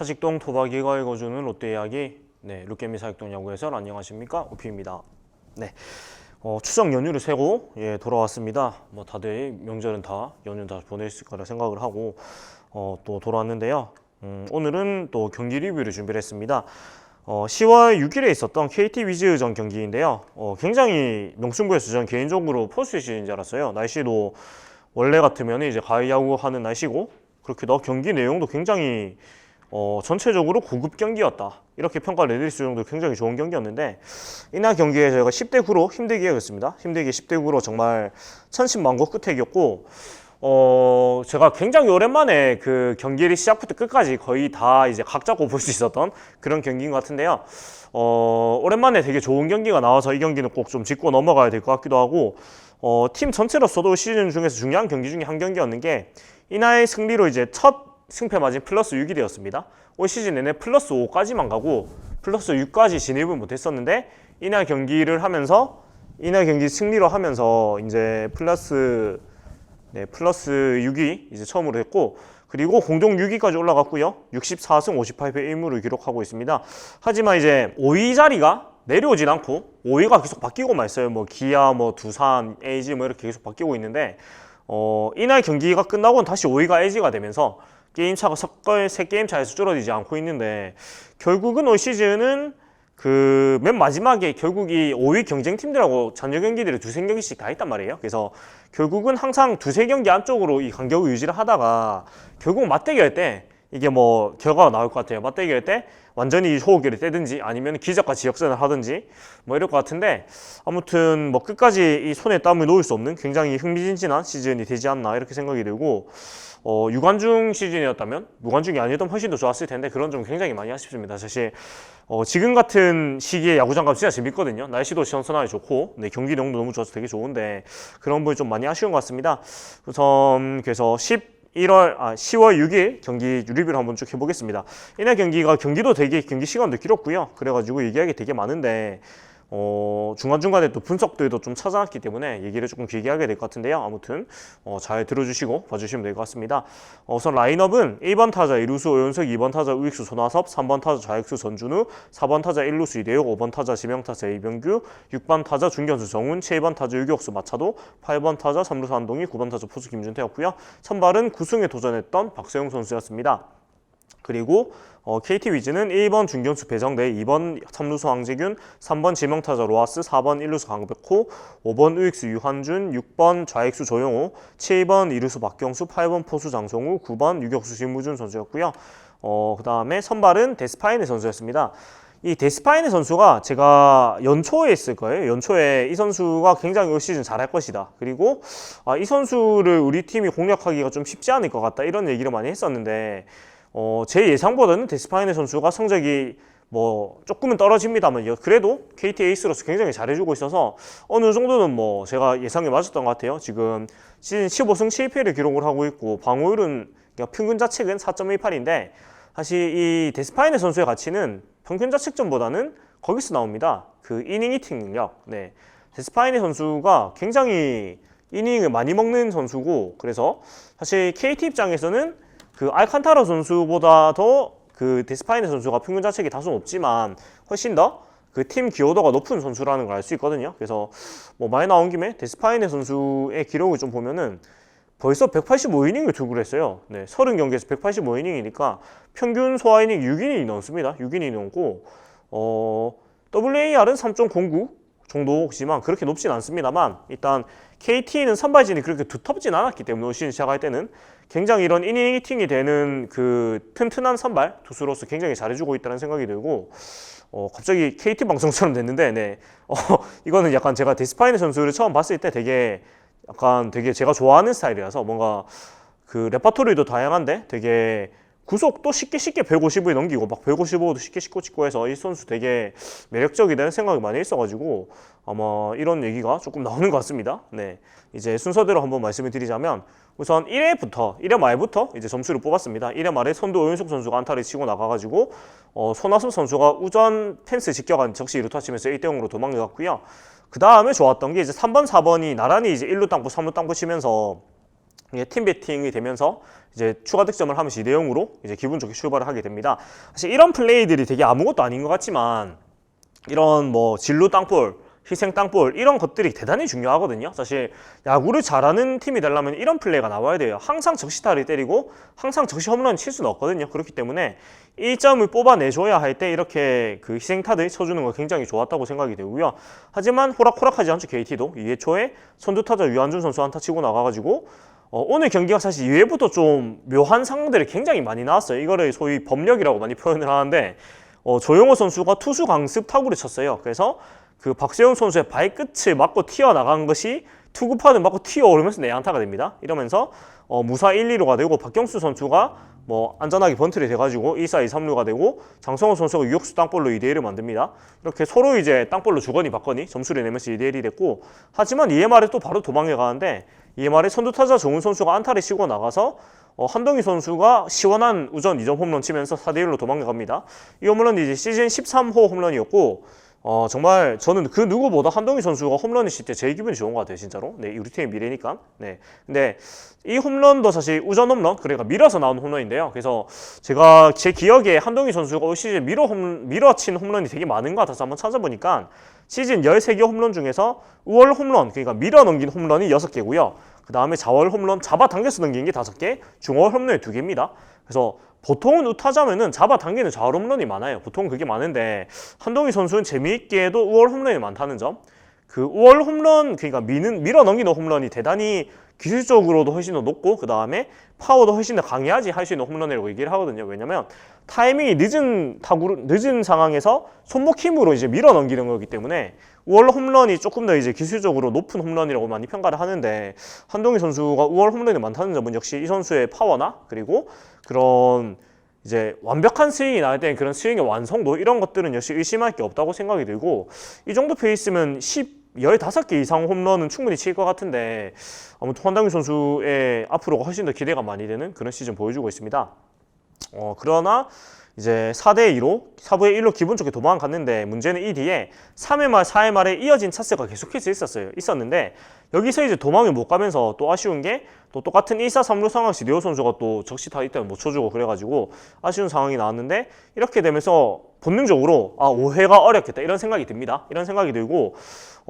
사직동 토박이가 읽어주는 롯데 이야기. 네 롯게미 사직동 야구에서 안녕하십니까? 오피입니다. 네. 어, 추석 연휴를 세고 예 돌아왔습니다. 뭐 다들 명절은 다 연휴 다 보냈을 거라 생각을 하고 어, 또 돌아왔는데요. 음, 오늘은 또 경기 리뷰를 준비를 했습니다. 어, 10월 6일에 있었던 KT 위즈전 경기인데요. 어, 굉장히 명승부였어요 저는 개인적으로 포스트 시즌인 줄 알았어요. 날씨도 원래 같으면 이제 가을 야구 하는 날씨고 그렇게 더 경기 내용도 굉장히 어, 전체적으로 고급 경기였다. 이렇게 평가를 내릴 수 정도로 굉장히 좋은 경기였는데 이날 경기에 저희가 10대 9로 힘들게 이겼습니다. 힘들게 10대 9로 정말 천신만고 끝에 이겼고 어, 제가 굉장히 오랜만에 그 경기를 시작부터 끝까지 거의 다 이제 각 잡고 볼 수 있었던 그런 경기인 것 같은데요. 어, 오랜만에 되게 좋은 경기가 나와서 이 경기는 꼭 좀 짚고 넘어가야 될 것 같기도 하고 어, 팀 전체로서도 시즌 중에서 중요한 경기 중에 한 경기였는 게 이날 승리로 이제 첫 승패 마진 플러스 6일이었습니다. 올 시즌 내내 플러스 5까지만 가고 플러스 6까지 진입을 못했었는데 이날 경기를 하면서 이날 경기 승리로 하면서 이제 플러스 네, 플러스 6위 이제 처음으로 했고 그리고 공동 6위까지 올라갔고요. 64승 58패 1무를 기록하고 있습니다. 하지만 이제 5위 자리가 내려오진 않고 5위가 계속 바뀌고만 있어요. 뭐 기아, 뭐 두산, LG 뭐 이렇게 계속 바뀌고 있는데 어, 이날 경기가 끝나고는 다시 5위가 LG가 되면서 게임 차가 석걸 세 게임 차에서 줄어들지 않고 있는데 결국은 올 시즌은 그 맨 마지막에 결국 이 5위 경쟁팀들하고 전혀 경기들을 두세 경기씩 다 했단 말이에요. 그래서 결국은 항상 두세 경기 안쪽으로 이 간격을 유지를 하다가 결국 맞대결 때 이게 뭐 결과가 나올 것 같아요. 맞대결 때 완전히 호흡기를 떼든지 아니면 기적과 지역전을 하든지 뭐 이럴 것 같은데 아무튼 뭐 끝까지 이 손에 땀을 놓을 수 없는 굉장히 흥미진진한 시즌이 되지 않나 이렇게 생각이 들고 어, 유관중 시즌이었다면 무관중이 아니었다면 훨씬 더 좋았을 텐데 그런 점 굉장히 많이 아쉽습니다. 사실 어, 지금 같은 시기에 야구장 가면 진짜 재밌거든요. 날씨도 시원시원하게 좋고 네, 경기 내용도 너무 좋아서 되게 좋은데 그런 부분이 좀 많이 아쉬운 것 같습니다. 우선 그래서 10 1월 아 10월 6일 경기 리뷰를 한번 쭉 해보겠습니다. 이날 경기가 경기도 되게 경기 시간도 길었고요. 그래가지고 얘기하기 되게 많은데 어, 중간중간에 또 분석들도 좀 찾아놨기 때문에 얘기를 조금 길게 하게 될 것 같은데요. 아무튼 어, 잘 들어주시고 봐주시면 될 것 같습니다. 어, 우선 라인업은 1번 타자 이루수 오연석, 2번 타자 우익수 손아섭, 3번 타자 좌익수 전준우, 4번 타자 1루수 이대혁, 5번 타자 지명타자 이병규, 6번 타자 중견수 정훈, 7번 타자 유격수 마차도, 8번 타자 3루수 한동희, 9번 타자 포수 김준태였고요. 선발은 9승에 도전했던 박세용 선수였습니다. 그리고 어, KT 위즈는 1번 중견수 배정대, 2번 3루수 황재균, 3번 지명타자 로하스, 4번 1루수 강백호, 5번 우익수 유한준, 6번 좌익수 조영호, 7번 2루수 박경수, 8번 포수 장성우, 9번 유격수 신무준 선수였고요. 어, 그 다음에 선발은 데스파이네 선수였습니다. 이 데스파이네 선수가 제가 연초에 있을 거예요. 연초에 이 선수가 굉장히 올 시즌 잘할 것이다. 그리고 아, 이 선수를 우리 팀이 공략하기가 좀 쉽지 않을 것 같다. 이런 얘기를 많이 했었는데 어, 제 예상보다는 데스파이네 선수가 성적이 뭐 조금은 떨어집니다만 그래도 KT 에이스로서 굉장히 잘해주고 있어서 어느 정도는 뭐 제가 예상에 맞았던 것 같아요. 지금 시즌 15승 7패를 기록을 하고 있고 방어율은 그러니까 평균 자책은 4.18인데 사실 이 데스파이네 선수의 가치는 평균 자책점보다는 거기서 나옵니다. 그 이닝 히팅 능력. 네. 데스파이네 선수가 굉장히 이닝을 많이 먹는 선수고 그래서 사실 KT 입장에서는 그 알칸타라 선수보다 더 그 데스파이네 선수가 평균 자책이 다소 높지만 훨씬 더 그 팀 기여도가 높은 선수라는 걸 알 수 있거든요. 그래서 뭐 많이 나온 김에 데스파이네 선수의 기록을 좀 보면은 벌써 185이닝을 투구를 했어요. 네, 30경기에서 185이닝이니까 평균 소화 이닝 6이닝이 넘습니다. 6이닝이 넘고 어, WAR은 3.09 정도지만 그렇게 높진 않습니다만 일단 KT는 선발진이 그렇게 두텁진 않았기 때문에 올 시즌 시작할 때는 굉장히 이런 이닝 히팅이 되는 그 튼튼한 선발 투수로서 굉장히 잘해주고 있다는 생각이 들고 어, 갑자기 KT 방송처럼 됐는데 네. 어, 이거는 약간 제가 데스파이네 선수를 처음 봤을 때 되게 약간 되게 제가 좋아하는 스타일이라서 뭔가 그 레파토리도 다양한데 되게 구속도 쉽게 쉽게 150을 넘기고 막 155도 쉽게 쉽고 찍고 해서 이 선수 되게 매력적이다는 생각이 많이 있어가지고 아마 이런 얘기가 조금 나오는 것 같습니다. 네. 이제 순서대로 한번 말씀을 드리자면 우선 1회부터 1회 말부터 이제 점수를 뽑았습니다. 1회 말에 선두 오윤석 선수가 안타를 치고 나가가지고 어, 손아섭 선수가 우전 펜스 직격한 적시 2루타 치면서 1대 0으로 도망갔고요. 그 다음에 좋았던 게 이제 3번, 4번이 나란히 이제 1루 땅고 3루 땅고 치면서 팀 배팅이 되면서 이제 추가 득점을 하면서 2대 0으로 이제 기분 좋게 출발을 하게 됩니다. 사실 이런 플레이들이 되게 아무것도 아닌 것 같지만 이런 뭐 진루 땅볼, 희생 땅볼 이런 것들이 대단히 중요하거든요. 사실 야구를 잘하는 팀이 되려면 이런 플레이가 나와야 돼요. 항상 적시타를 때리고 항상 적시 홈런 칠 수는 없거든요. 그렇기 때문에 1점을 뽑아내줘야 할 때 이렇게 그 희생타들 쳐주는 거 굉장히 좋았다고 생각이 되고요. 하지만 호락호락하지 않죠. KT도 2회 초에 선두타자 유한준 선수 한타 치고 나가가지고 어, 오늘 경기가 사실 2회부터 좀 묘한 상황들이 굉장히 많이 나왔어요. 이거를 소위 법력이라고 많이 표현을 하는데 어, 조용호 선수가 투수 강습 타구를 쳤어요. 그래서 그 박세영 선수의 발끝을 맞고 튀어나간 것이 투구판을 맞고 튀어오르면서 내안타가 됩니다. 이러면서 어, 무사 1, 2루가 되고 박경수 선수가 뭐 안전하게 번트를 돼가지고 1사 2, 3루가 되고 장성호 선수가 유격수 땅볼로 2대 1을 만듭니다. 이렇게 서로 이제 땅볼로 주거니 받거니 점수를 내면서 2대 1이 됐고 하지만 말에 또 바로 도망해 가는데 이에 말에 선두타자 정훈 선수가 안타를 치고 나가서 어, 한동희 선수가 시원한 우전 2점 홈런 치면서 4대 1로 도망가 갑니다. 이 홈런이 이제 시즌 13호 홈런이었고 어, 정말 저는 그 누구보다 한동희 선수가 홈런을 칠때 제일 기분이 좋은 것 같아요, 진짜로. 네, 우리 팀의 미래니까. 네. 근데 이 홈런도 사실 우전 홈런, 그러니까 밀어서 나온 홈런인데요. 그래서 제가 제 기억에 한동희 선수가 올 시즌 밀어 홈, 밀어친 홈런이 되게 많은 것 같아서 한번 찾아보니까 시즌 13개 홈런 중에서 우월 홈런, 그러니까 밀어 넘긴 홈런이 6개고요. 그 다음에 자월 홈런, 잡아당겨서 넘긴 게 5개, 중월 홈런이 2개입니다. 그래서 보통은 우타자면은 잡아당기는 좌월 홈런이 많아요. 보통 그게 많은데 한동희 선수는 재미있게도 우월 홈런이 많다는 점. 그 우월 홈런 그러니까 미는 밀어 넘기는 홈런이 대단히 기술적으로도 훨씬 더 높고 그 다음에 파워도 훨씬 더 강해야지 할 수 있는 홈런이라고 얘기를 하거든요. 왜냐면 타이밍이 늦은 타구 늦은 상황에서 손목 힘으로 이제 밀어 넘기는 거기 때문에 우월 홈런이 조금 더 이제 기술적으로 높은 홈런이라고 많이 평가를 하는데 한동희 선수가 우월 홈런이 많다는 점은 역시 이 선수의 파워나 그리고 그런 이제 완벽한 스윙이 나올 때는 그런 스윙의 완성도 이런 것들은 역시 의심할 게 없다고 생각이 들고 이 정도 페이스면 10 15개 이상 홈런은 충분히 칠 것 같은데 아무튼 황당규 선수의 앞으로가 훨씬 더 기대가 많이 되는 그런 시즌 보여주고 있습니다. 어, 그러나 이제 4대 2로 4부의 1로 기분 좋게 도망갔는데 문제는 이 뒤에 3회 말 4회 말에 이어진 차스가 계속해서 있었어요. 있었는데 여기서 이제 도망을 못 가면서 또 아쉬운 게 또 똑같은 1사 3루 상황시 리오 선수가 또 적시타 이때는 못 쳐주고 그래가지고 아쉬운 상황이 나왔는데 이렇게 되면서 본능적으로 아 5회가 어렵겠다 이런 생각이 듭니다. 이런 생각이 들고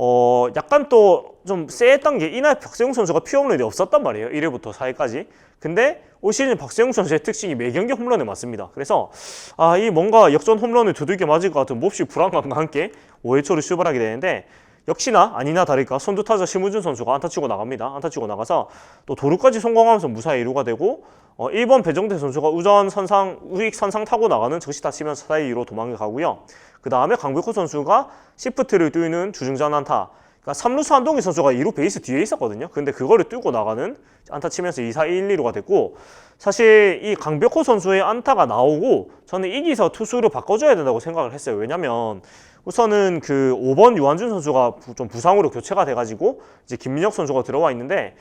어 약간 또 좀 쎄했던 게 이날 박세웅 선수가 피홈런이 없었단 말이에요. 1회부터 4회까지. 근데 올 시즌 박세웅 선수의 특징이 매 경기 홈런에 맞습니다. 그래서 아 이 뭔가 역전 홈런을 두들겨 맞을 것 같은 몹시 불안감과 함께 5회 초를 출발하게 되는데 역시나 아니나 다를까 선두 타자 심우준 선수가 안타 치고 나갑니다. 안타 치고 나가서 또 도루까지 성공하면서 무사히 1루가 되고 어, 1번 배정태 선수가 우전 선상 우익 선상 타고 나가는 적시타 치면서 4대 2로 도망을 가고요. 그 다음에 강백호 선수가 시프트를 뚫는 주중전 안타. 그러니까 3루수 한동희 선수가 2루 베이스 뒤에 있었거든요. 근데 그거를 뚫고 나가는 안타 치면서 2사 1, 2루가 됐고 사실 이 강백호 선수의 안타가 나오고 저는 이기서 투수를 바꿔줘야 된다고 생각을 했어요. 왜냐면 우선은 그 5번 유한준 선수가 부- 좀 부상으로 교체가 돼가지고 이제 김민혁 선수가 들어와 있는데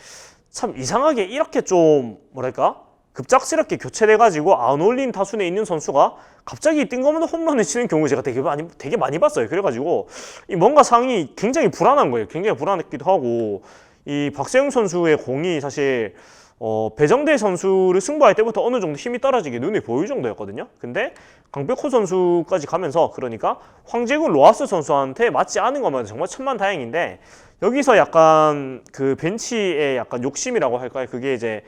참 이상하게 이렇게 좀 뭐랄까 급작스럽게 교체돼가지고 안 올린 타순에 있는 선수가 갑자기 뜬금없는 홈런을 치는 경우 제가 되게 많이 되게 많이 봤어요. 그래가지고 이 뭔가 상이 굉장히 불안한 거예요. 굉장히 불안했기도 하고 이 박세웅 선수의 공이 사실 어, 배정대 선수를 승부할 때부터 어느 정도 힘이 떨어지게 눈에 보일 정도였거든요. 근데 강백호 선수까지 가면서 그러니까 황재군 로하스 선수한테 맞지 않은 것만 정말 천만 다행인데 여기서 약간 그 벤치의 약간 욕심이라고 할까요? 그게 이제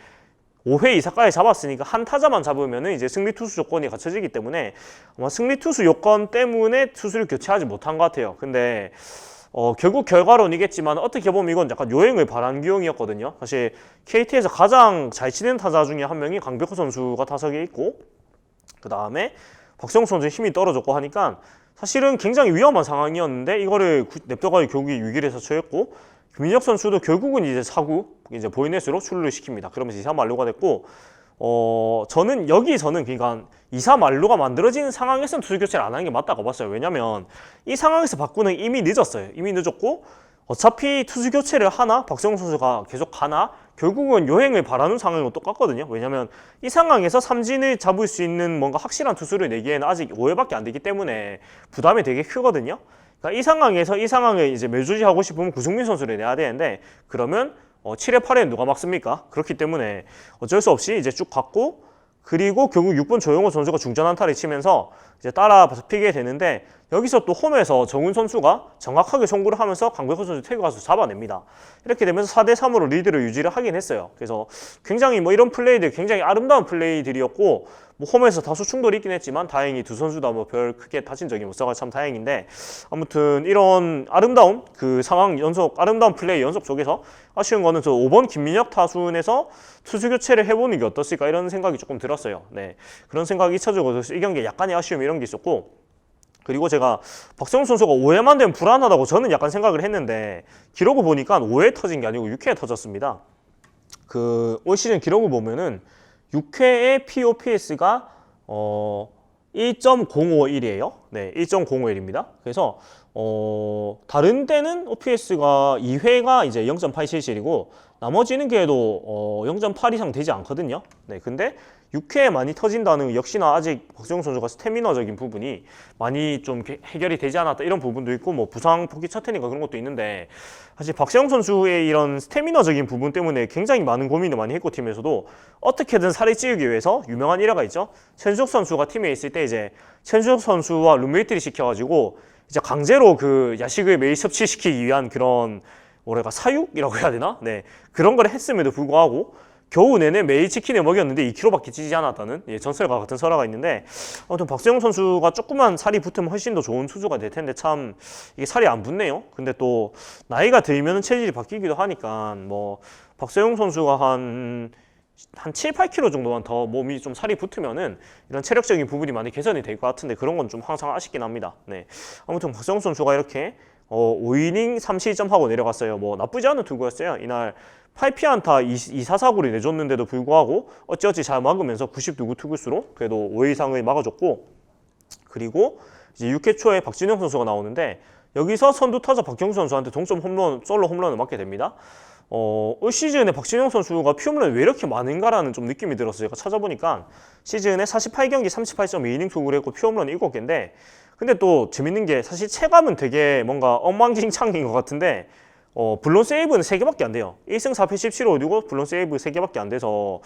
5회 이사까지 잡았으니까 한 타자만 잡으면은 이제 승리 투수 조건이 갖춰지기 때문에 아마 승리 투수 요건 때문에 투수를 교체하지 못한 것 같아요. 근데 어, 결국 결과론이겠지만 어떻게 보면 이건 약간 요행을 바란 기용이었거든요. 사실 KT에서 가장 잘 치는 타자 중에 한 명이 강백호 선수가 타석에 있고 그 다음에 박세웅 선수의 힘이 떨어졌고 하니까 사실은 굉장히 위험한 상황이었는데 이거를 구- 냅둬가지고 결국에 위기를 해서 처했고 김민혁 선수도 결국은 이제 사구 이제 보이넷으로 출루를 시킵니다. 그러면서 2사 만루가 됐고 어 저는 여기서는 그러니까 2사 만루가 만들어진 상황에서는 투수 교체를 안 하는 게 맞다고 봤어요. 왜냐면 이 상황에서 바꾸는 이미 늦었어요. 이미 늦었고 어차피 투수 교체를 하나 박세웅 선수가 계속 하나 결국은 요행을 바라는 상황은 똑같거든요. 왜냐면 이 상황에서 삼진을 잡을 수 있는 뭔가 확실한 투수를 내기에는 아직 5회밖에 안 되기 때문에 부담이 되게 크거든요. 그러니까 이 상황에서 이 상황을 이제 매주지하고 싶으면 구승민 선수를 내야 되는데 그러면 어, 7회 8회 누가 막습니까? 그렇기 때문에 어쩔 수 없이 이제 쭉 갔고 그리고 결국 6번 조용호 선수가 중전 안타를 치면서 이제 따라 피게 되는데 여기서 또 홈에서 정훈 선수가 정확하게 송구를 하면서 강백호 선수 태그 가서 잡아냅니다. 이렇게 되면서 4대 3으로 리드를 유지를 하긴 했어요. 그래서 굉장히 뭐 이런 플레이들 굉장히 아름다운 플레이들이었고 뭐 홈에서 다소 충돌이 있긴 했지만 다행히 두 선수 다 뭐 별 크게 다친 적이 없어서 참 다행인데 아무튼 이런 아름다운 그 상황 연속 아름다운 플레이 연속 속에서 아쉬운 거는 저 5번 김민혁 타순에서 투수 교체를 해보는 게 어떻을까 이런 생각이 조금 들었어요. 네 그런 생각이 그래서 이 경기에 약간의 아쉬움 이런 게 있었고 그리고 제가 박성훈 선수가 5회만 되면 불안하다고 저는 약간 생각을 했는데 기록을 보니까 5회 터진 게 아니고 6회에 터졌습니다. 그 올 시즌 기록을 보면은 6회의 POPS가 어 1.051이에요. 네, 1.051입니다. 그래서 어 다른 때는 OPS가 2회가 이제 0.877이고 나머지는 그래도 어0.8 이상 되지 않거든요. 네, 근데 6회에 많이 터진다는 건 역시나 아직 박정훈 선수가 스태미너적인 부분이 많이 좀 해결이 되지 않았다 이런 부분도 있고 뭐 부상 복귀 차트니까 그런 것도 있는데 사실 박세영 선수의 이런 스태미너적인 부분 때문에 굉장히 많은 고민을 많이 했고 팀에서도 어떻게든 살이 찌우기 위해서 유명한 일화가 있죠. 최준석 선수가 팀에 있을 때 이제 최준석 선수와 룸메이트를 시켜가지고 이제 강제로 그 야식을 매일 섭취시키기 위한 그런 뭐랄까 사육이라고 해야 되나? 네 그런 걸 했음에도 불구하고 겨우 내내 매일 치킨을 먹였는데 2kg밖에 찌지 않았다는 예, 전설과 같은 설화가 있는데 아무튼 박세영 선수가 조금만 살이 붙으면 훨씬 더 좋은 투수가 될 텐데 참 이게 살이 안 붙네요. 근데 또 나이가 들면 체질이 바뀌기도 하니까 뭐 박세영 선수가 한한 7, 8kg 정도만 더 몸이 좀 살이 붙으면은 이런 체력적인 부분이 많이 개선이 될 것 같은데 그런 건 좀 항상 아쉽긴 합니다. 네. 아무튼 박세영 선수가 이렇게 어, 5이닝 3실점하고 내려갔어요. 뭐 나쁘지 않은 투구였어요. 이날 8피안타 2사사구를 내줬는데도 불구하고 어찌어찌 잘 막으면서 90두구 투구수로 그래도 5회 이상을 막아줬고 그리고 이제 6회 초에 박진영 선수가 나오는데 여기서 선두 타자 박경수 선수한테 동점 홈런 솔로 홈런을 맞게 됩니다. 어, 올 시즌에 박진영 선수가 피홈런이 왜 이렇게 많은가라는 좀 느낌이 들었어요. 제가 찾아보니까 시즌에 48경기 38.2이닝 투구를 했고 피홈런 7개인데 근데 또 재밌는 게 사실 체감은 되게 뭔가 엉망진창인 것 같은데 어, 블론 세이브는 3개밖에 안 돼요. 1승 4패 17호이고 블론 세이브 3개밖에 안 돼서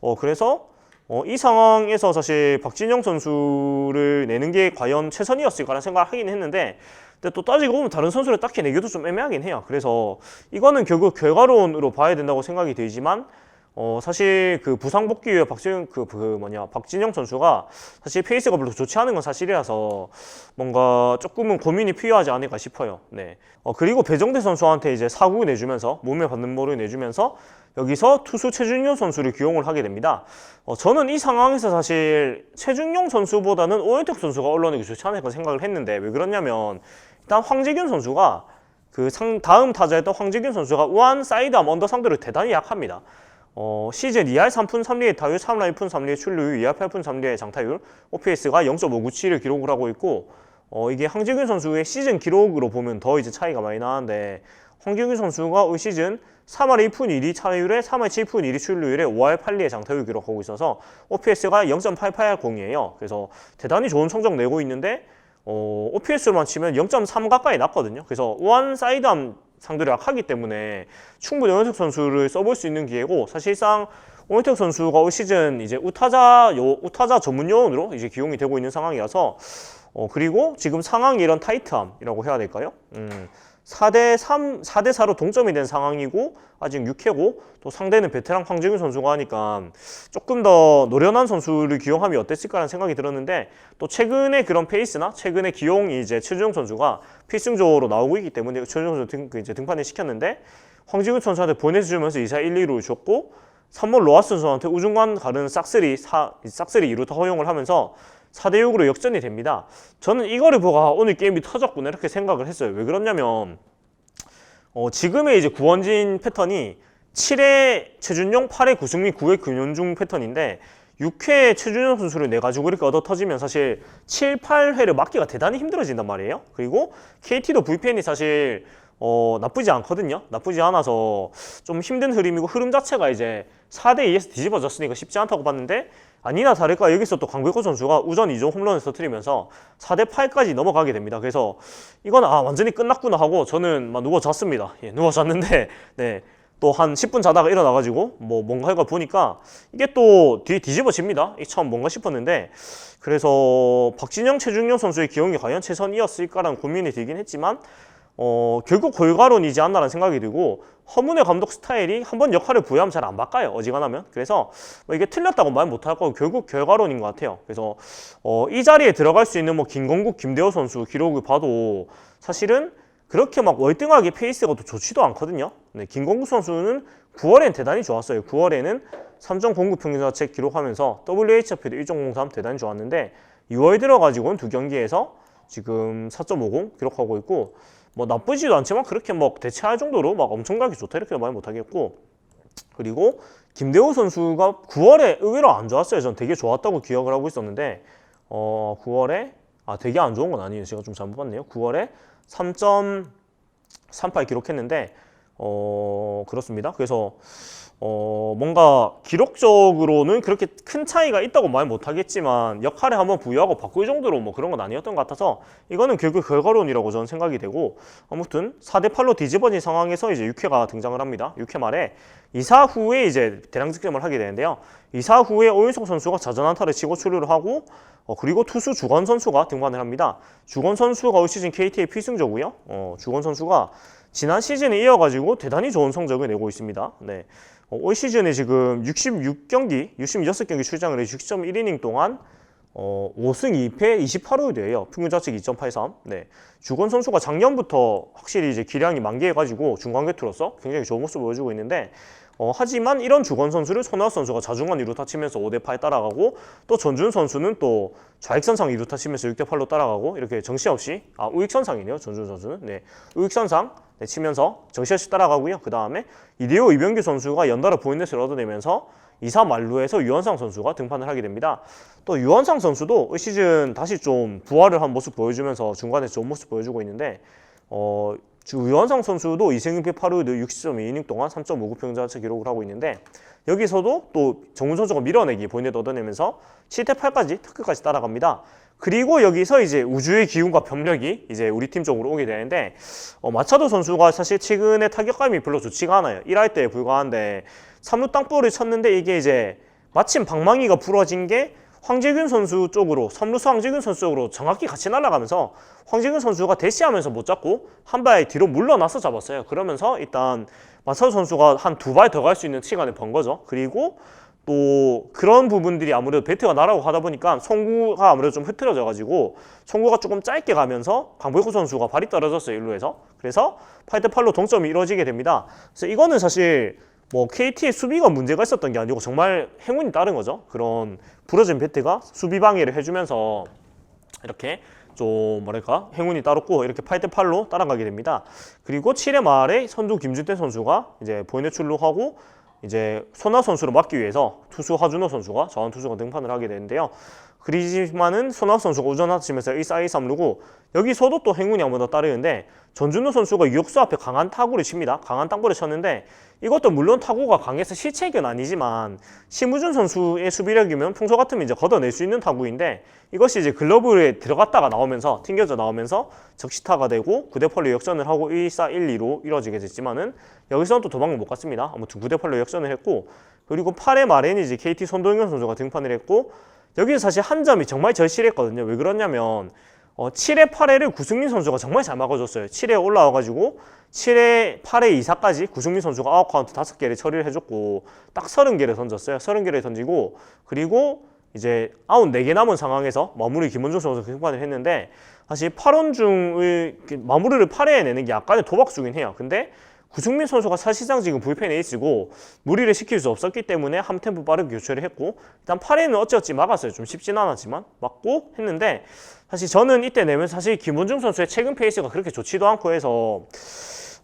어, 그래서 어, 이 상황에서 사실 박진영 선수를 내는 게 과연 최선이었을까라는 생각을 하긴 했는데 근데 또 따지고 보면 다른 선수를 딱히 내기도 좀 애매하긴 해요. 그래서 이거는 결국 결과론으로 봐야 된다고 생각이 들지만 어 사실 그 부상 복귀 후에 박진 그, 그 뭐냐 박진영 선수가 사실 페이스가 별로 좋지 않은 건 사실이라서 뭔가 조금은 고민이 필요하지 않을까 싶어요. 네. 어 그리고 배정대 선수한테 이제 사구 내주면서 몸에 받는 볼을 내주면서 여기서 투수 최준용 선수를 기용을 하게 됩니다. 어 저는 이 상황에서 사실 최준용 선수보다는 오현택 선수가 게 좋지 않을까 생각을 했는데 왜 그러냐면 일단 황재균 선수가 그 상 다음 타자였던 황재균 선수가 우한 사이드암 언더 상대로 대단히 약합니다. 어, 시즌 2할 3푼 3리의 타율, 3할 1푼 3리의 출루율, 2할 8푼 3리의 장타율, OPS가 0.597을 기록을 하고 있고 어, 이게 황재균 선수의 시즌 기록으로 보면 더 이제 차이가 많이 나는데 황재균 선수가 올 시즌 3할 1푼 1리 타율에 3할 7푼 1리 출루율에 5할 8리의 장타율 기록하고 있어서 OPS가 0.88 공이에요. 그래서 대단히 좋은 성적 내고 있는데 어, OPS로만 치면 0.3 가까이 났거든요. 그래서 우한 사이드암 상대로 약하기 때문에 충분히 오현택 선수를 써볼 수 있는 기회고 사실상 오현택 선수가 올 시즌 이제 우타자 요 우타자 전문 요원으로 이제 기용이 되고 있는 상황이라서 어 그리고 지금 상황이 이런 타이트함이라고 해야 될까요? 음. 4대 3, 4대 4로 동점이 된 상황이고 아직 6회고 또 상대는 베테랑 황재균 선수가 하니까 조금 더 노련한 선수를 기용하면 어땠을까라는 생각이 들었는데 또 최근에 그런 페이스나 최근에 기용이 이제 최준용 선수가 필승적으로 나오고 있기 때문에 최준용 선수 등, 그 이제 등판을 시켰는데 황재균 선수한테 보내주면서 2사 1, 2루 줬고 3번 로하스 선수한테 우중간 가는 싹쓸이 사, 싹쓸이 2루타 허용을 하면서 4대 6으로 역전이 됩니다. 저는 이거를 보고 아, 오늘 게임이 터졌구나 이렇게 생각을 했어요. 왜 그러냐면 어, 지금의 이제 구원진 패턴이 7회 최준용, 8회 구승민, 9회 근현중 패턴인데 6회 최준용 선수를 내가지고 이렇게 얻어 터지면 사실 7, 8회를 막기가 대단히 힘들어진단 말이에요. 그리고 KT도 VPN이 사실 어, 나쁘지 않거든요. 나쁘지 않아서 좀 힘든 흐름이고 흐름 자체가 이제 4대 2에서 뒤집어졌으니까 쉽지 않다고 봤는데 아니나 다를까 여기서 또 강백호 선수가 우전 2종 홈런을 터뜨리면서 4대 8까지 넘어가게 됩니다. 그래서 이건 아 완전히 끝났구나 하고 저는 막 누워 잤습니다. 예, 누워 잤는데 네. 또 한 10분 자다가 일어나가지고 뭐 뭔가 해가 보니까 이게 또 뒤에 뒤집어집니다. 이 처음 뭔가 싶었는데 그래서 박진영, 최준용 선수의 기용이 과연 최선이었을까라는 고민이 들긴 했지만 어, 결국 골가론이지 않나라는 생각이 들고 허문의 감독 스타일이 한 번 역할을 부여하면 잘 안 바꿔요 어지간하면. 그래서 뭐 이게 틀렸다고 말 못할 거고 결국 결과론인 것 같아요. 그래서 어, 이 자리에 들어갈 수 있는 뭐 김건국, 김대호 선수 기록을 봐도 사실은 그렇게 막 월등하게 페이스가 또 좋지도 않거든요. 네, 김건국 선수는 9월엔 대단히 좋았어요. 9월에는 3.09 평균 자책 기록하면서 WHP도 1.03 대단히 좋았는데 6월 들어가지고는 두 경기에서 지금 4.50 기록하고 있고 뭐 나쁘지도 않지만 그렇게 뭐 대체할 정도로 막 엄청나게 좋다 이렇게 말 못하겠고 그리고 김대호 선수가 9월에 의외로 안 좋았어요. 전 되게 좋았다고 기억을 하고 있었는데 어 9월에 아 되게 안 좋은 건 아니에요. 제가 좀 잘못 봤네요. 9월에 3.38 기록했는데 어 그렇습니다. 그래서 어 뭔가 기록적으로는 그렇게 큰 차이가 있다고 말 못하겠지만 역할에 한번 부여하고 바꿀 정도로 뭐 그런 건 아니었던 것 같아서 이거는 결국 결과론이라고 저는 생각이 되고 아무튼 4대 8로 뒤집어진 상황에서 이제 6회가 등장을 합니다. 6회 말에 2사 후에 이제 대량 득점을 하게 되는데요. 2사 후에 오윤석 선수가 자전 안타를 치고 출루를 하고 어, 그리고 투수 주건 선수가 등판을 합니다. 주건 선수가 올 시즌 KT의 필승조고요. 어, 주건 선수가 지난 시즌에 이어가지고 대단히 좋은 성적을 내고 있습니다. 네. 어, 올 시즌에 지금 66경기, 66경기 출장을 해서 60.1이닝 동안 어, 5승 2패 28호이돼요. 평균 자책 2.83. 네. 주건 선수가 작년부터 확실히 이제 기량이 만개해가지고 중간개투로서 굉장히 좋은 모습을 보여주고 있는데 어, 하지만 이런 주건 선수를 손아웃 선수가 자중한 2루타 치면서 5대8 따라가고 또 전준 선수는 또 좌익선상 2루타 치면서 6대 8로 따라가고 이렇게 정신없이 아 우익선상이네요 전준 선수는 네 우익선상 네, 치면서 정신없이 따라가고요 그 다음에 이대호 이병규 선수가 연달아 보인넷을 얻어내면서 2사 만루에서 유현상 선수가 등판을 하게 됩니다. 또 유현상 선수도 올 시즌 다시 좀 부활을 한 모습 보여주면서 중간에 좋은 모습 보여주고 있는데 어, 유현상 선수도 2승 1패 8루 60.2이닝 동안 3.59 평 자체 기록을 하고 있는데 여기서도 또 정훈 선수가 밀어내기 본넷 얻어내면서 7대 8까지 특급까지 따라갑니다. 그리고 여기서 이제 우주의 기운과 병력이 이제 우리 팀 쪽으로 오게 되는데 어, 마차도 선수가 사실 최근에 타격감이 별로 좋지가 않아요. 1할 때에 불과한데 3루 땅볼을 쳤는데 이게 이제 마침 방망이가 부러진 게 황재균 선수 쪽으로 3루수 황재균 선수 쪽으로 정확히 같이 날아가면서 황재균 선수가 대시하면서 못 잡고 한 발 뒤로 물러나서 잡았어요. 그러면서 일단 마차도 선수가 한 두 발 더 갈 수 있는 시간을 번 거죠. 그리고 또 그런 부분들이 아무래도 배트가 나라고 하다 보니까 송구가 아무래도 좀 흐트러져 가지고 송구가 조금 짧게 가면서 강백호 선수가 발이 떨어졌어요 일루에서 그래서 8대 8로 동점이 이루어지게 됩니다 그래서 이거는 사실 뭐 KT의 수비가 문제가 있었던 게 아니고 정말 행운이 따른 거죠 그런 부러진 배트가 수비 방해를 해주면서 이렇게 좀 뭐랄까 행운이 따랐고 이렇게 8대 8로 따라가게 됩니다. 그리고 7회 말에 선두 김준태 선수가 이제 본넷 출루하고 이제 손아 선수를 막기 위해서 투수 하준호 선수가 자원 투수가 등판을 하게 되는데요. 그리지만은 손아 선수가 우전 하 치면서 1사 2 3루고 여기서도 또 행운이 더 따르는데 전준호 선수가 유격수 앞에 강한 타구를 칩니다. 강한 땅볼을 쳤는데 이것도 물론 타구가 강해서 실책은 아니지만 심우준 선수의 수비력이면 평소 같으면 이제 걷어낼 수 있는 타구인데 이것이 이제 글러브에 들어갔다가 나오면서 튕겨져 나오면서 적시타가 되고 9대 8로 역전을 하고 1, 4, 1, 2로 이뤄지게 됐지만은 여기서는 또 도망을 못 갔습니다. 아무튼 9대 8로 역전을 했고 그리고 8회 말에는 이제 KT 손동현 선수가 등판을 했고 여기서 사실 한 점이 정말 절실했거든요. 왜 그러냐면 어, 7회 8회를 구승민 선수가 정말 잘 막아줬어요. 7회 올라와가지고 7회 8회 2사까지 구승민 선수가 아웃 카운트 5개를 처리를 해줬고 딱 30개를 던졌어요. 30개를 던지고 그리고 이제 아웃 4개 남은 상황에서 마무리 김원중 선수가 등판을 했는데 사실 8원 중의 마무리를 8회에 내는 게 약간의 도박수긴 해요. 근데 구승민 선수가 사실상 지금 불펜 에이스고 무리를 시킬 수 없었기 때문에 한 템포 빠르게 교체를 했고 일단 8회는 어찌어찌 막았어요. 좀 쉽진 않았지만 막고 했는데 사실 저는 이때 내면 사실 김원중 선수의 최근 페이스가 그렇게 좋지도 않고 해서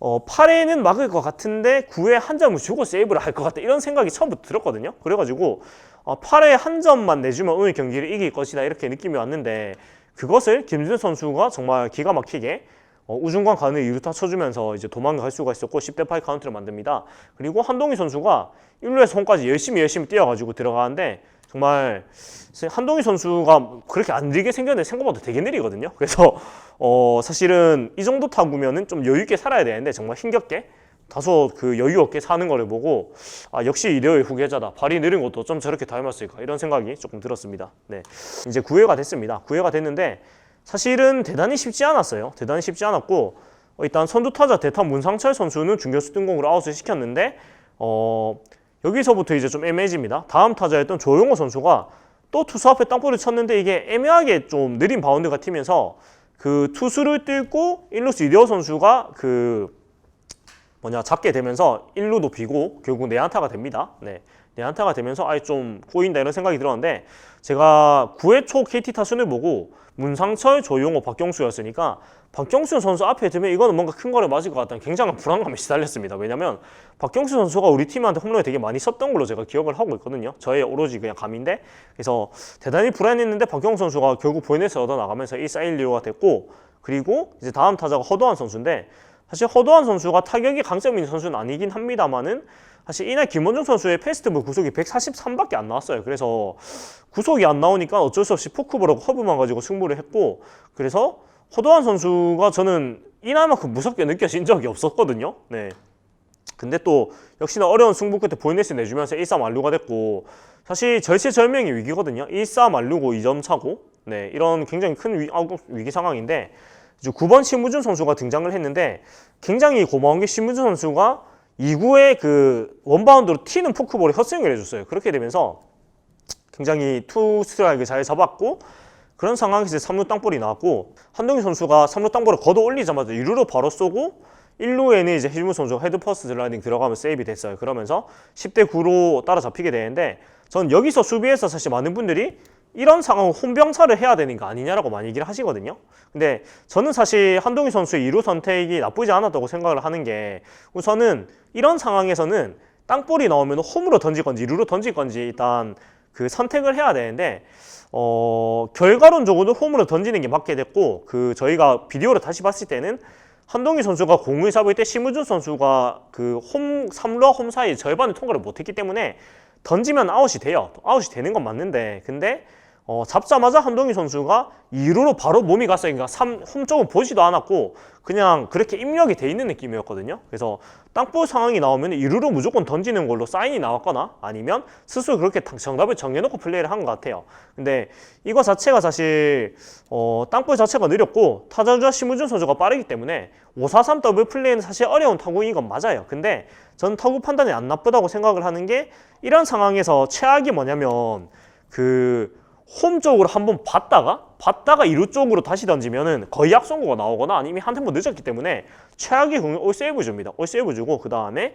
어, 8회는 막을 것 같은데 9회 한 점을 주고 세이브를 할 것 같다 이런 생각이 처음부터 들었거든요. 그래가지고 어, 8회 한 점만 내주면 오늘 경기를 이길 것이다 이렇게 느낌이 왔는데 그것을 김준현 선수가 정말 기가 막히게 어, 우중간 가는 이루타 쳐주면서 이제 도망갈 수가 있었고 10대 8 카운트를 만듭니다. 그리고 한동희 선수가 1루에서 홈까지 열심히 열심히 뛰어가지고 들어가는데 정말 한동희 선수가 그렇게 안 느리게 생겼는데 생각보다 되게 느리거든요. 그래서 어, 사실은 이 정도 타구면은 좀 여유 있게 살아야 되는데 정말 힘겹게 다소 그 여유 없게 사는 거를 보고 아 역시 이대호의 후계자다. 발이 느린 것도 좀 저렇게 닮았을까? 이런 생각이 조금 들었습니다. 네. 이제 9회가 됐습니다. 9회가 됐는데 사실은 대단히 쉽지 않았어요 대단히 쉽지 않았고 어, 일단 선두 타자 대타 문상철 선수는 중교수 등공으로 아웃을 시켰는데 어 여기서부터 이제 좀 애매해집니다 다음 타자였던 조용호 선수가 또 투수 앞에 땅볼을 쳤는데 이게 애매하게 좀 느린 바운드가 튀면서 그 투수를 뚫고 일루수 이대호 선수가 그 뭐냐 잡게 되면서 1루도 비고 결국 내안타가 됩니다. 네. 내안타가 되면서 아예 좀 꼬인다 이런 생각이 들었는데 제가 9회 초 KT 타순을 보고 문상철, 조용호, 박경수였으니까 박경수 선수 앞에 두면 이거는 뭔가 큰 거를 맞을 것 같다는 굉장한 불안감에 시달렸습니다. 왜냐면 박경수 선수가 우리 팀한테 홈런을 되게 많이 썼던 걸로 제가 기억을 하고 있거든요. 저의 오로지 그냥 감인데 그래서 대단히 불안했는데 박경수 선수가 결국 보이넷을 얻어 나가면서 1사 1루가 됐고 그리고 이제 다음 타자가 허도한 선수인데 사실 허도한 선수가 타격이 강점 있는 선수는 아니긴 합니다만은 사실 이날 김원중 선수의 페스티벌 구속이 143밖에 안 나왔어요. 그래서 구속이 안 나오니까 어쩔 수 없이 포크볼하고 허브만 가지고 승부를 했고 그래서 허도한 선수가 저는 이날만큼 무섭게 느껴진 적이 없었거든요. 네. 근데 또 역시나 어려운 승부 끝에 보이넷을 내주면서 1-3 완루가 됐고 사실 절체절명의 위기거든요. 1-3 완루고 2점 차고 네 이런 굉장히 큰 위, 위기 상황인데 이제 9번 신무준 선수가 등장을 했는데 굉장히 고마운 게 신무준 선수가 2구에 그 원바운드로 튀는 포크볼에 헛스윙을 해줬어요. 그렇게 되면서 굉장히 투 스트라이크 잘 잡았고 그런 상황에서 3루 땅볼이 나왔고 한동희 선수가 3루 땅볼을 걷어 올리자마자 2루로 바로 쏘고 1루에는 이제 hil무 선수가 헤드 퍼스트 슬라이딩 들어가면 세이브 됐어요. 그러면서 10대 9로 따라잡히게 되는데 전 여기서 수비에서 사실 많은 분들이 이런 상황은 혼병사를 해야 되는 거 아니냐라고 많이 얘기를 하시거든요. 근데 저는 사실 한동희 선수의 2루 선택이 나쁘지 않았다고 생각을 하는 게 우선은 이런 상황에서는 땅볼이 나오면 홈으로 던질 건지 2루로 던질 건지 일단 그 선택을 해야 되는데 어 결과론적으로 홈으로 던지는 게 맞게 됐고 그 저희가 비디오를 다시 봤을 때는 한동희 선수가 공을 잡을 때 심우준 선수가 그 홈 3루와 홈 사이 절반을 통과를 못했기 때문에 던지면 아웃이 돼요. 아웃이 되는 건 맞는데 근데 어, 잡자마자 한동희 선수가 2루로 바로 몸이 갔어요. 그러니까 3, 홈 쪽은 보지도 않았고 그냥 그렇게 입력이 돼 있는 느낌이었거든요. 그래서 땅볼 상황이 나오면 2루로 무조건 던지는 걸로 사인이 나왔거나 아니면 스스로 그렇게 당- 정답을 정해놓고 플레이를 한 것 같아요. 근데 이거 자체가 사실 어, 땅볼 자체가 느렸고 타자주자 심우준 선수가 빠르기 때문에 5-4-3 더블 플레이는 사실 어려운 타구인 건 맞아요. 근데 전 타구 판단이 안 나쁘다고 생각을 하는 게 이런 상황에서 최악이 뭐냐면 그 홈 쪽으로 한번 봤다가 봤다가 이루 쪽으로 다시 던지면은 거의 악성구가 나오거나 아니면 한 템포 늦었기 때문에 최악의 경우 올 세이브 줍니다. 올 세이브 주고 그 다음에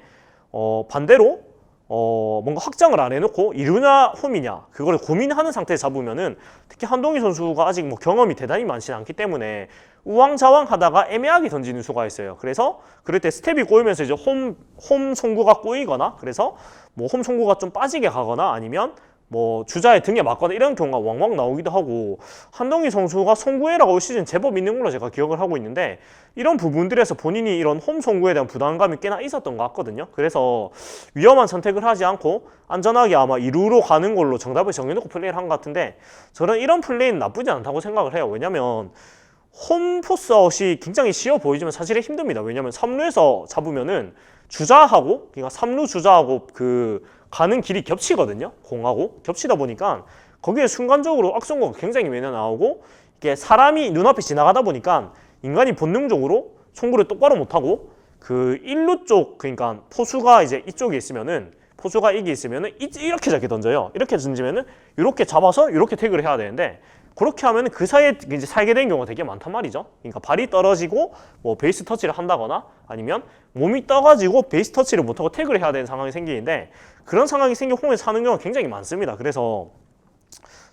어 반대로 어 뭔가 확장을 안 해놓고 이루냐 홈이냐 그걸 고민하는 상태에 잡으면은 특히 한동희 선수가 아직 뭐 경험이 대단히 많지는 않기 때문에 우왕좌왕하다가 애매하게 던지는 수가 있어요. 그래서 그럴 때 스텝이 꼬이면서 이제 홈 홈 송구가 꼬이거나 그래서 뭐 홈 송구가 좀 빠지게 가거나 아니면 뭐 주자의 등에 맞거나 이런 경우가 왕왕 나오기도 하고 한동희 선수가 송구에라가 올 시즌 제법 있는 걸로 제가 기억을 하고 있는데 이런 부분들에서 본인이 이런 홈 송구에 대한 부담감이 꽤나 있었던 것 같거든요. 그래서 위험한 선택을 하지 않고 안전하게 아마 2루로 가는 걸로 정답을 정해놓고 플레이를 한 것 같은데 저는 이런 플레이는 나쁘지 않다고 생각을 해요. 왜냐면 홈 포스 아웃이 굉장히 쉬워 보이지만 사실은 힘듭니다. 왜냐면 3루에서 잡으면은 주자하고 그러니까 3루 주자하고 그 가는 길이 겹치거든요. 공하고 겹치다 보니까 거기에 순간적으로 악성구가 굉장히 많이 나오고 이게 사람이 눈앞에 지나가다 보니까 인간이 본능적으로 송구를 똑바로 못하고 그 1루 쪽 그러니까 포수가 이제 이쪽에 있으면은 포수가 이게 있으면은 이- 이렇게 잡게 던져요. 이렇게 던지면은 이렇게 잡아서 이렇게 태그를 해야 되는데 그렇게 하면 그 사이에 이제 살게 된 경우가 되게 많단 말이죠. 그러니까 발이 떨어지고 뭐 베이스 터치를 한다거나 아니면 몸이 떠가지고 베이스 터치를 못하고 태그를 해야 되는 상황이 생기는데 그런 상황이 생겨 홈에서 사는 경우가 굉장히 많습니다. 그래서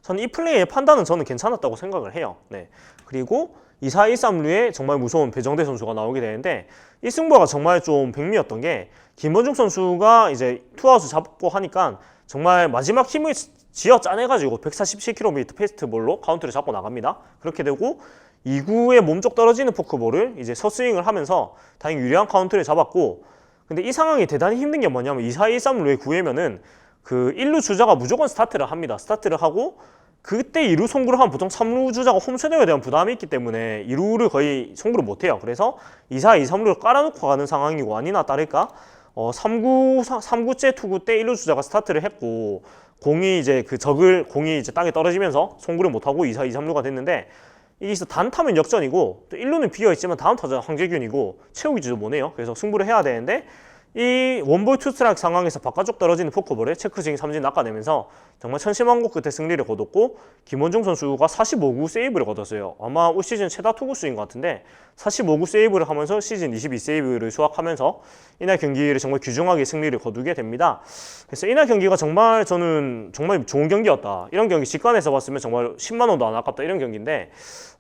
저는 이 플레이의 판단은 저는 괜찮았다고 생각을 해요. 네. 그리고 2-4, 1-3루에 정말 무서운 배정대 선수가 나오게 되는데 이 승부가 정말 좀 백미였던 게 김원중 선수가 이제 투아웃을 잡고 하니까 정말 마지막 힘을 지어 짜내가지고 147km 페스트볼로 카운트를 잡고 나갑니다. 그렇게 되고 2구의 몸쪽 떨어지는 포크볼을 이제 서스윙을 하면서 다행히 유리한 카운트를 잡았고 근데 이 상황이 대단히 힘든 게 뭐냐면 2-4, 1-3 루에 구회면은 그 1루 주자가 무조건 스타트를 합니다. 스타트를 하고 그때 2루 송구를 하면 보통 3루 주자가 홈세너에 대한 부담이 있기 때문에 2루를 거의 송구를 못 해요. 그래서 2, 4, 2, 3루를 깔아놓고 가는 상황이고 아니나 따를까 어, 3구 3구째 투구 때 1루 주자가 스타트를 했고 공이 이제 그 적을 공이 이제 땅에 떨어지면서 송구를 못 하고 2, 4, 2, 3루가 됐는데 있어 단타면 역전이고 또 1루는 비어 있지만 다음 타자 황재균이고 최욱이지도 뭐네요. 그래서 승부를 해야 되는데 이 원볼 투스트라이크 상황에서 바깥쪽 떨어지는 포크볼에 체크징 삼진 낚아내면서 정말 천심한고 끝에 승리를 거뒀고 김원중 선수가 45구 세이브를 거뒀어요. 아마 올 시즌 최다 투구수인 것 같은데 45구 세이브를 하면서 시즌 22 세이브를 수확하면서 이날 경기를 정말 귀중하게 승리를 거두게 됩니다. 그래서 이날 경기가 정말 저는 정말 좋은 경기였다. 이런 경기 직관에서 봤으면 정말 10만 원도 안 아깝다 이런 경기인데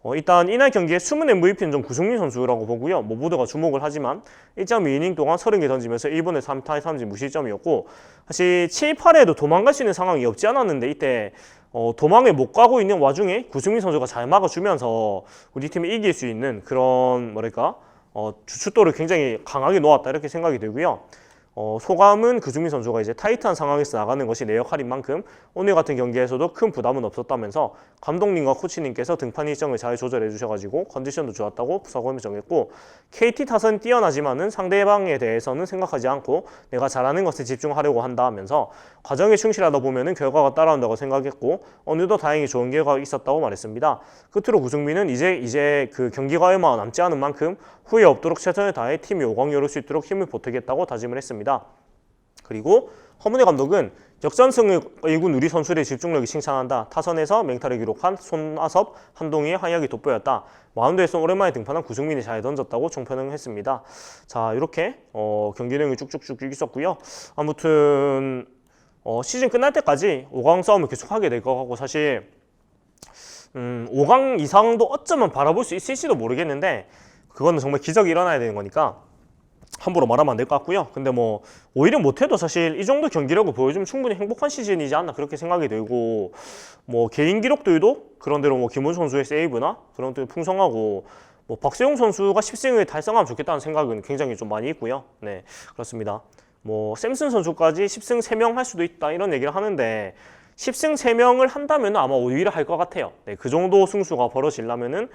어, 일단 이날 경기의 숨은 MVP는 좀 구승민 선수라고 보고요. 뭐 모두가 주목을 하지만 1.2이닝 동안 30개 던지면서 1번에 3타의 3진 무실점이었고 사실 7, 8에도 도망갈 수 있는 상황이 없지 않았는데 이때 어, 도망을 못 가고 있는 와중에 구승민 선수가 잘 막아주면서 우리 팀이 이길 수 있는 그런 뭐랄까 어, 주춧돌을 굉장히 강하게 놓았다 이렇게 생각이 들고요. 어, 소감은 그주민 선수가 이제 타이트한 상황에서 나가는 것이 내 역할인 만큼 오늘 같은 경기에서도 큰 부담은 없었다면서 감독님과 코치님께서 등판 일정을 잘 조절해 주셔가지고 컨디션도 좋았다고 부사검을 정했고 KT 타선 뛰어나지만은 상대방에 대해서는 생각하지 않고 내가 잘하는 것에 집중하려고 한다 하면서 과정에 충실하다 보면은 결과가 따라온다고 생각했고 오늘도 다행히 좋은 결과가 있었다고 말했습니다. 끝으로 구승민은 이제 이제 그 경기가 얼마 남지 않은 만큼 후회 없도록 최선을 다해 팀이 5강에 오를 수 있도록 힘을 보태겠다고 다짐을 했습니다. 그리고 허문회 감독은 역전승을 일군 우리 선수들의 집중력이 칭찬한다. 타선에서 맹타를 기록한 손아섭, 한동희의 활약이 돋보였다. 마운드에서 오랜만에 등판한 구승민이 잘 던졌다고 총평을 했습니다. 자 이렇게 어, 경기 내용이 쭉쭉쭉 있었고요. 아무튼 어, 시즌 끝날 때까지 5강 싸움을 계속하게 될 것 같고 사실 음, 5강 이상도 어쩌면 바라볼 수 있을지도 모르겠는데 그거는 정말 기적이 일어나야 되는 거니까 함부로 말하면 안 될 것 같고요. 근데 뭐 오히려 못해도 사실 이 정도 경기력을 보여주면 충분히 행복한 시즌이지 않나 그렇게 생각이 들고 뭐 개인 기록들도 그런대로 뭐 김훈 선수의 세이브나 그런 것들 풍성하고 뭐 박세용 선수가 10승을 달성하면 좋겠다는 생각은 굉장히 좀 많이 있고요. 네 그렇습니다. 뭐 샘슨 선수까지 10승 3명 할 수도 있다 이런 얘기를 하는데 10승 3명을 한다면 아마 오히려 할 것 같아요. 네, 그 정도 승수가 벌어지려면은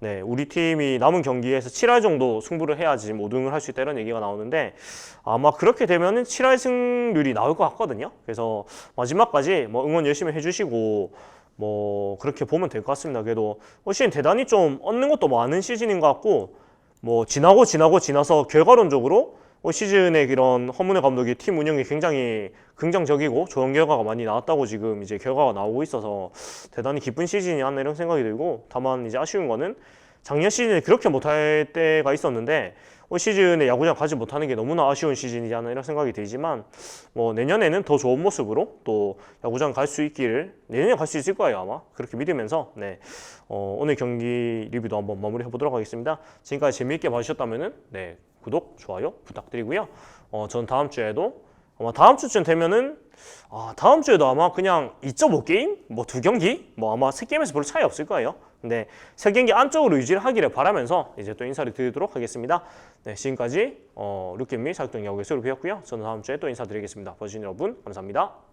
네, 우리 팀이 남은 경기에서 7할 정도 승부를 해야지 뭐 5등을 할 수 있다 이런 얘기가 나오는데 아마 그렇게 되면은 7할 승률이 나올 것 같거든요. 그래서 마지막까지 뭐 응원 열심히 해주시고 뭐 그렇게 보면 될 것 같습니다. 그래도 올 시즌 대단히 좀 얻는 것도 많은 시즌인 것 같고 뭐 지나고 지나고 지나서 결과론적으로 올 시즌에 이런 허문회 감독이 팀 운영이 굉장히 긍정적이고 좋은 결과가 많이 나왔다고 지금 이제 결과가 나오고 있어서 대단히 기쁜 시즌이 않나 이런 생각이 들고 다만 이제 아쉬운 거는 작년 시즌에 그렇게 못할 때가 있었는데 올 시즌에 야구장 가지 못하는 게 너무나 아쉬운 시즌이지 않나 이런 생각이 들지만 뭐 내년에는 더 좋은 모습으로 또 야구장 갈 수 있기를 내년에 갈 수 있을 거예요 아마. 그렇게 믿으면서. 네. 어, 오늘 경기 리뷰도 한번 마무리해 보도록 하겠습니다. 지금까지 재미있게 봐주셨다면은 네 구독 좋아요 부탁드리고요 어, 전 다음 주에도 아마 다음 주쯤 되면은 아, 다음 주에도 아마 그냥 2.5게임? 뭐 두 경기? 뭐 아마 세 게임에서 별로 차이 없을 거예요. 근데 세 경기 안쪽으로 유지를 하기를 바라면서 이제 또 인사를 드리도록 하겠습니다. 네, 지금까지 어, 루켓미 사육동 야구의 수를 배웠고요. 저는 다음 주에 또 인사드리겠습니다. 봐주신 여러분 감사합니다.